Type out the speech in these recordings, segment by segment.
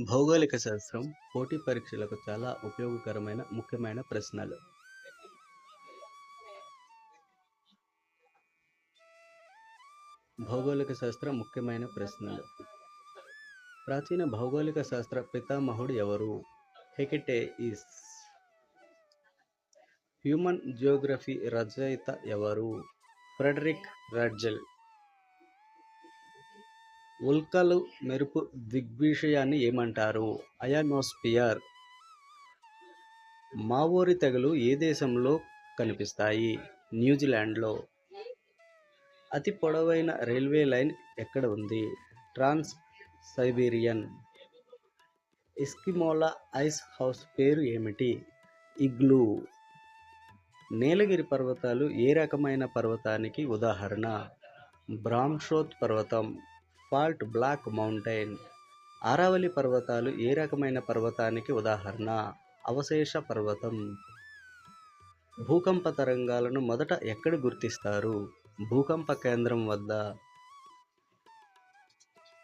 భౌగోళిక శాస్త్రం పోటీ పరీక్షలకు చాలా ఉపయోగకరమైన ముఖ్యమైన ప్రశ్నలు. భౌగోళిక శాస్త్ర ముఖ్యమైన ప్రశ్నలు. ప్రాచీన భౌగోళిక శాస్త్ర పితామహుడు ఎవరు? హెకెటే ఈస్ హ్యూమన్ జియోగ్రఫీ రచయిత ఎవరు? Friedrich Ratzel. ఉల్కలు మెరుపు దిగ్విషయాన్ని ఏమంటారు? అయానోస్పియర్ మావోరి తెగలు ఏ దేశంలో కనిపిస్తాయి? న్యూజిలాండ్లో. అతి పొడవైన రైల్వే లైన్ ఎక్కడ ఉంది? Trans Siberian. ఎస్కిమోలా ఐస్ హౌస్ పేరు ఏమిటి? ఇగ్లూ. నీలగిరి పర్వతాలు ఏ రకమైన పర్వతానికి ఉదాహరణ? బ్రామ్షోత్ పర్వతం. Fault black mountain. ఆరావళి పర్వతాలు ఏ రకమైన పర్వతానికి ఉదాహరణ? అవశేష పర్వతం. భూకంప తరంగాలను మొదట ఎక్కడ గుర్తిస్తారు? భూకంప కేంద్రం వద్ద.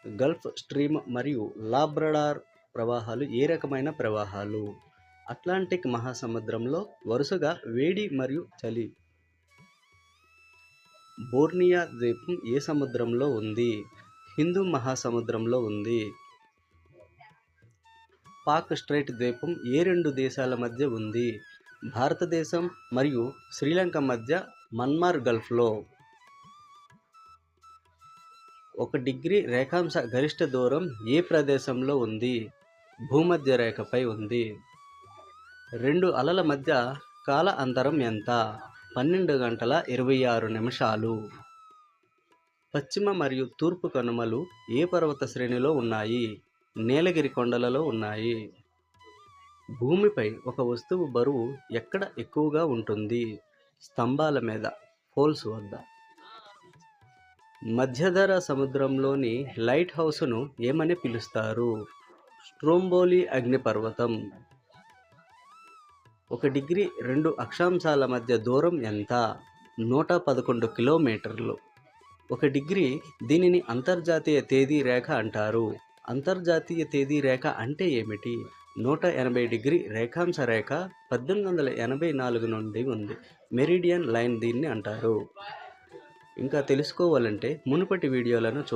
గల్ఫ్ స్ట్రీమ్ మరియు లాబ్రడార్ ప్రవాహాలు ఏ రకమైన ప్రవాహాలు? అట్లాంటిక్ మహాసముద్రంలో వరుసగా వేడి మరియు చలి. బోర్నియా ద్వీపం ఏ సముద్రంలో ఉంది? హిందూ మహాసముద్రంలో ఉంది. పాక్ స్ట్రైట్ ద్వీపం ఏ రెండు దేశాల మధ్య ఉంది? భారతదేశం మరియు శ్రీలంక మధ్య మన్మార్ గల్ఫ్లో. ఒక డిగ్రీ రేఖాంశ గరిష్ట దూరం ఏ ప్రదేశంలో ఉంది? భూమధ్య రేఖపై ఉంది. రెండు అలల మధ్య కాల అంతరం ఎంత? పన్నెండు గంటల ఇరవై ఆరు నిమిషాలు. పశ్చిమ మరియు తూర్పు కనుమలు ఏ పర్వత శ్రేణిలో ఉన్నాయి? నీలగిరి కొండలలో ఉన్నాయి. భూమిపై ఒక వస్తువు బరువు ఎక్కడ ఎక్కువగా ఉంటుంది? స్తంభాల మీద పోల్స్ వద్ద. మధ్యధర సముద్రంలోని లైట్ హౌస్ను ఏమని పిలుస్తారు? స్ట్రోంబోలి అగ్నిపర్వతం. ఒక డిగ్రీ రెండు అక్షాంశాల మధ్య దూరం ఎంత? నూట పదకొండు కిలోమీటర్లు. ఒక డిగ్రీ దీనిని అంతర్జాతీయ తేదీ రేఖ అంటారు. అంతర్జాతీయ తేదీ రేఖ అంటే ఏమిటి? నూట ఎనభై డిగ్రీ రేఖాంశ రేఖ పద్దెనిమిది వందల ఎనభై నాలుగు నుండి ఉంది. మెరిడియన్ లైన్ దీన్ని అంటారు. ఇంకా తెలుసుకోవాలంటే మునుపటి వీడియోలను చూ